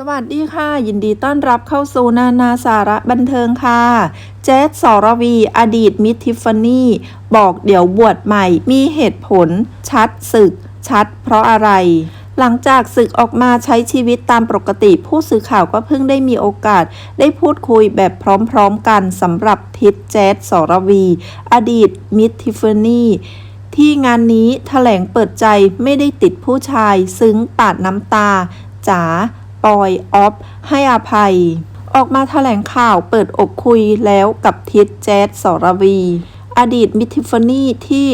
สวัสดีค่ะ ยินดีต้อนรับเข้าสู่นานาสาระบันเทิงค่ะแจ๊ดสรวี อดีตมิทิฟฟานี่บอกเดี๋ยวบวชใหม่มีเหตุผล ชัดศึก ชัดเพราะอะไร หลังจากศึกออกมาใช้ชีวิตตามปกติ ผู้สื่อข่าวก็เพิ่งได้มีโอกาส ได้พูดคุยแบบพร้อมๆกันสำหรับทิศแจ๊ดสรวี อดีตมิทิฟฟานี่ที่งานนี้แถลงเปิดใจไม่ได้ติดผู้ชาย ซึ้งปาดน้ำตาจ๋า ปอย ออฟ ให้อภัย ออกมาแถลงข่าวเปิดอกคุยแล้วกับทิศแจ๊ดสรวี อดีตมิทิฟานี่ที่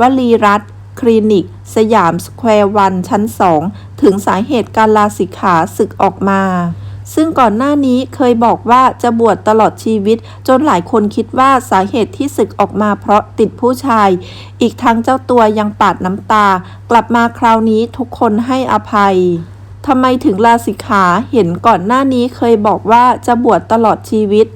วลีรัตคลินิก สยามสแควร์วันชั้นสองถึงสาเหตุการลาสิกขาศึกออกมา ซึ่งก่อนหน้านี้เคยบอกว่าจะบวชตลอดชีวิต จนหลายคนคิดว่าสาเหตุที่ศึกออกมาเพราะติดผู้ชาย อีกทั้งเจ้าตัวยังปาดน้ำตา กลับมาคราวนี้ทุกคนให้อภัย ทำไมถึงลาสิกขาเห็นก่อนหน้านี้เคยบอกว่าจะบวชตลอดชีวิต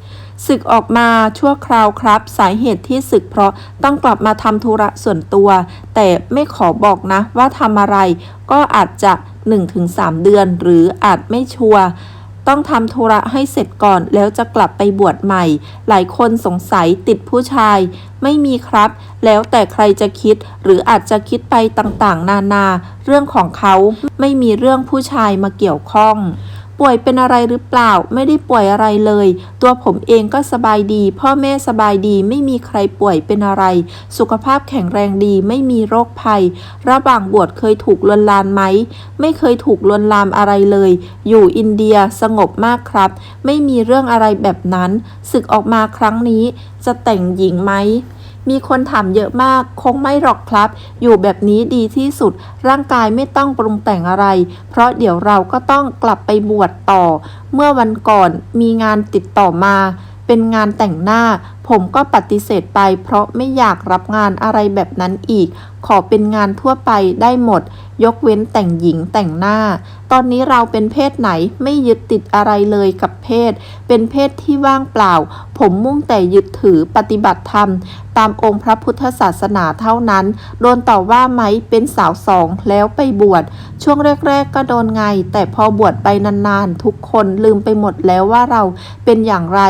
ศึกออกมาชั่วคราวครับ สาเหตุที่ศึกเพราะต้องกลับมาทำธุระส่วนตัว แต่ไม่ขอบอกนะว่าทำอะไร ก็อาจจะ 1-3 เดือน หรืออาจไม่ชัวร์ ต้องทำธุระให้เสร็จก่อนแล้วจะกลับไปบวชใหม่ หลายคนสงสัยติดผู้ชาย ไม่มีครับ แล้วแต่ใครจะคิดหรืออาจจะคิดไปต่างๆ นานา เรื่องของเขาไม่มีเรื่องผู้ชายมาเกี่ยวข้อง ป่วยเป็นอะไรหรือเปล่า ไม่ได้ป่วยอะไรเลย ตัวผมเองก็สบายดี พ่อแม่สบายดี ไม่มีใครป่วยเป็นอะไร สุขภาพแข็งแรงดี ไม่มีโรคภัย ระหว่างบวชเคยถูกลวนลามไหม ไม่เคยถูกลวนลามอะไรเลย อยู่อินเดียสงบมากครับ ไม่มีเรื่องอะไรแบบนั้น ศึกออกมาครั้งนี้ จะแต่งหญิงไหม มีคนถามเยอะมาก คงไม่หรอกครับ อยู่แบบนี้ดีที่สุด ร่างกายไม่ต้องปรุงแต่งอะไร เพราะเดี๋ยวเราก็ต้องกลับไปบวชต่อ เมื่อวันก่อนมีงานติดต่อมา เป็นงานแต่งหน้า ผมก็ปฏิเสธไป เพราะไม่อยากรับงานอะไรแบบนั้นอีก ขอเป็นงานทั่วไปได้หมด ยกเว้นแต่งหญิงแต่งหน้า ตอนนี้เราเป็นเพศไหนไม่ยึดติดอะไรเลยกับเพศ เป็นเพศที่ว่างเปล่า ผมมุ่งแต่ยึดถือปฏิบัติธรรม ตามองค์พระพุทธศาสนาเท่านั้น โดนต่อว่าไหมเป็นสาวสองแล้วไปบวช ช่วงแรกๆก็โดนไง แต่พอบวชไปนานๆ ทุกคนลืมไปหมดแล้วว่าเราเป็นอย่างไร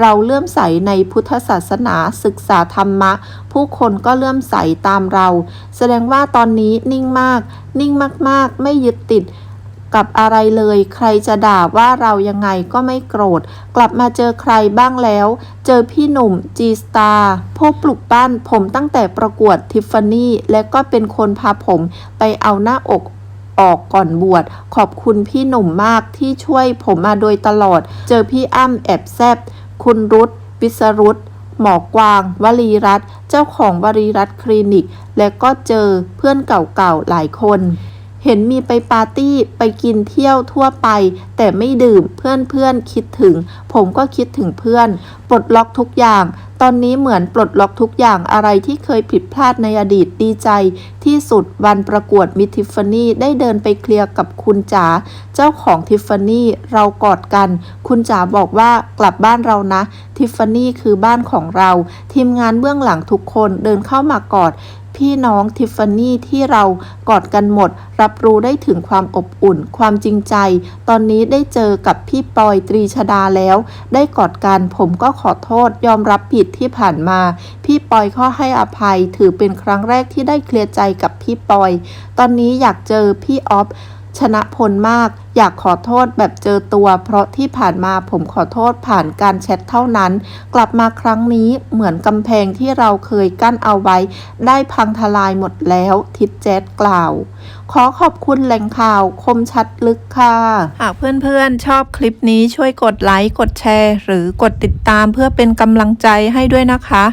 เราเลื่อมใสในพุทธศาสนา ศึกษาธรรมะ ผู้คนก็เลื่อมใสตามเรา แสดงว่าตอนนี้นิ่งมาก นิ่งมากๆ ไม่ยึดติดกับอะไรเลย ใครจะด่าว่าเรายังไงก็ไม่โกรธ กลับมาเจอใครบ้างแล้ว เจอพี่หนุ่ม G Star ผู้ปลุกปั้นผมตั้งแต่ประกวดทิฟฟานี่และก็เป็นคนพาผมไปเอาหน้าอกออกก่อนบวชขอบคุณพี่หนุ่มมากที่ช่วยผมมาโดยตลอด เจอพี่อ้ำแอบแซบคุณรุตวิสรุต หมอกวาง วลีรัตเจ้าของวลีรัตคลินิก และก็เจอเพื่อนเก่าๆหลายคน เห็นมีไปปาร์ตี้ไปกินเที่ยวทั่วไป แต่ไม่ดื่มเพื่อนเพื่อนๆคิดถึง ผมก็คิดถึงเพื่อน ปลดล็อกทุกอย่าง ตอนนี้เหมือนปลดล็อกทุกอย่างอะไรที่เคยผิดพลาดในอดีตดีใจ ที่สุดวันประกวดมิทิฟฟานี่ได้เดินไปเคลียร์กับคุณจ๋าเจ้าของทิฟฟานี่เรากอดกัน คุณจ๋าบอกว่ากลับบ้านเรานะทิฟฟานี่คือบ้านของเรา ทีมงานเบื้องหลังทุกคนเดินเข้ามากอด พี่น้องทิฟฟานี่ที่เรากอดกันหมด รับรู้ได้ถึงความอบอุ่น ความจริงใจ ตอนนี้ได้เจอกับพี่ปอยตรีชดาแล้ว ได้กอดกันผมก็ขอโทษยอมรับผิดที่ผ่านมา พี่ปอยข้อให้อภัย ถือเป็นครั้งแรกที่ได้เคลียร์ใจกับพี่ปอย ตอนนี้อยากเจอพี่ออฟ ชนะพลมาก อยากขอโทษแบบเจอตัว เพราะที่ผ่านมาผมขอโทษผ่านการแชทเท่านั้น กลับมาครั้งนี้เหมือนกำแพงที่เราเคยกั้นเอาไว้ ได้พังทลายหมดแล้ว ทิดแจ๊ดกล่าว ขอขอบคุณแหล่งข่าวคมชัดลึกค่ะ หากเพื่อนๆ ชอบคลิปนี้ช่วยกดไลค์ กดแชร์ หรือกดติดตามเพื่อเป็นกำลังใจให้ด้วยนะคะ